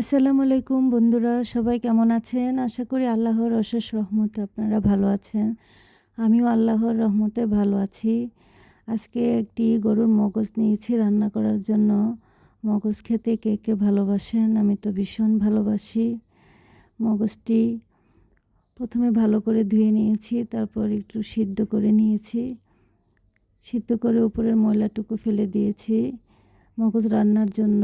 আসসালামু আলাইকুম বন্ধুরা, সবাই কেমন আছেন? আশা করি আল্লাহর অশেষ রহমতে আপনারা ভালো আছেন। আমিও আল্লাহর রহমতে ভালো আছি। আজকে একটি গরুর মগজ নিয়েছি রান্না করার জন্য। মগজ খেতে কে কে ভালোবাসেন? আমি তো ভীষণ ভালোবাসি। মগজটি প্রথমে ভালো করে ধুয়ে নিয়েছি, তারপর একটু সিদ্ধ করে নিয়েছি। সিদ্ধ করে উপরের ময়লাটুকু ফেলে দিয়েছি। মগজ রান্নার জন্য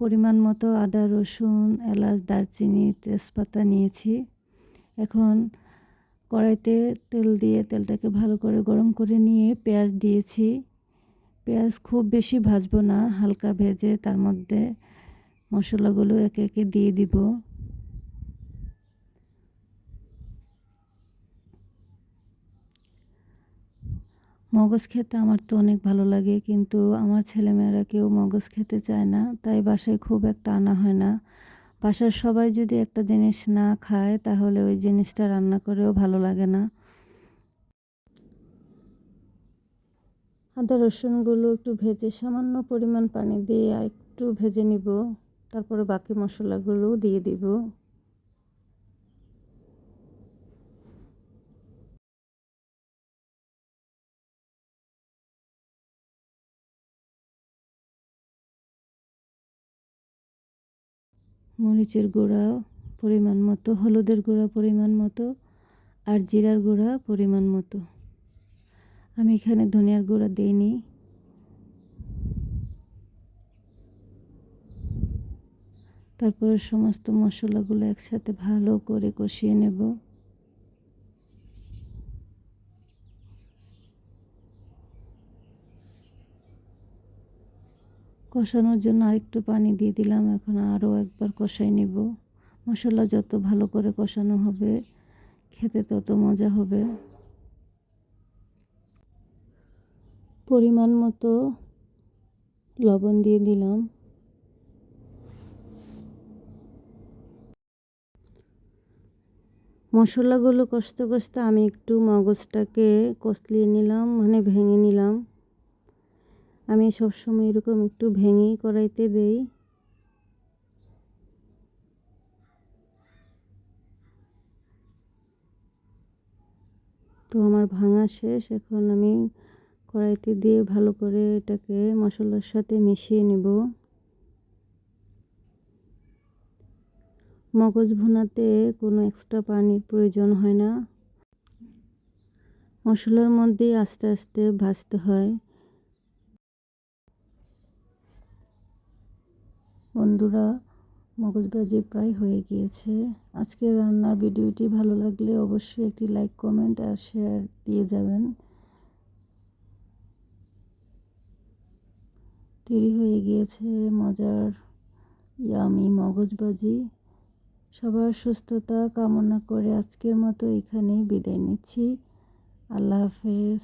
পরিমাণ মতো আদা, রসুন, এলাচ, দারচিনি, তেজপাতা নিয়েছি। এখন কড়াইতে তেল দিয়ে তেলটাকে ভালো করে গরম করে নিয়ে পেঁয়াজ দিয়েছি। পেঁয়াজ খুব বেশি ভাজবো না, হালকা ভেজে তার মধ্যে মশলাগুলো একে একে দিয়ে দিব। মগজ খেতে আমার তো অনেক ভালো লাগে, কিন্তু আমার ছেলেমেয়েরা কেউ মগজ খেতে চায় না, তাই বাসায় খুব একটা আনা হয় না। বাসার সবাই যদি একটা জিনিস না খায়, তাহলে ওই জিনিসটা রান্না করেও ভালো লাগে না। আদা, রসুনগুলো একটু ভেজে সামান্য পরিমাণ পানি দিয়ে একটু ভেজে নিব, তারপরে বাকি মশলাগুলো দিয়ে দিব। মরিচের গুঁড়া পরিমাণ মতো, হলুদের গুঁড়া পরিমাণ মতো আর জিরার গুঁড়া পরিমাণ মতো। আমি এখানে ধনিয়ার গুঁড়া দিইনি। তারপরে সমস্ত মশলাগুলো একসাথে ভালো করে কষিয়ে নেব। কষানোর জন্য আরেকটু পানি দিয়ে দিলাম। এখন আরও একবার কষাই নেব। মশলা যত ভালো করে কষানো হবে, খেতে তত মজা হবে। পরিমাণ মতো লবণ দিয়ে দিলাম। মশলাগুলো কষতে কষতে আমি একটু মগজটাকে কষলিয়ে নিলাম মানে ভেঙে নিলাম। আমি সবসময় এরকম একটু ভেঙেই কড়াইতে দেই। তো আমার ভাঙা শেষ, এখন আমি কড়াইতে দিয়ে ভালো করে এটাকে মশলার সাথে মিশিয়ে নেব। মগজ ভুনাতে কোনো এক্সট্রা পানির প্রয়োজন হয় না। মশলার মধ্যেই আস্তে আস্তে ভাজতে হয়। বন্ধুরা, মগজ ভাজি প্রায় হয়ে গিয়েছে। আজকের রান্নার ভিডিওটি ভালো লাগলে অবশ্যই একটি লাইক, কমেন্ট আর শেয়ার দিয়ে যাবেন। তৈরি হয়ে গিয়েছে, মজার ইয়ামি মগজবাজি সবার সুস্থতা কামনা করে আজকের মতো এখানেই বিদায় নিচ্ছি। আল্লাহ হাফেজ।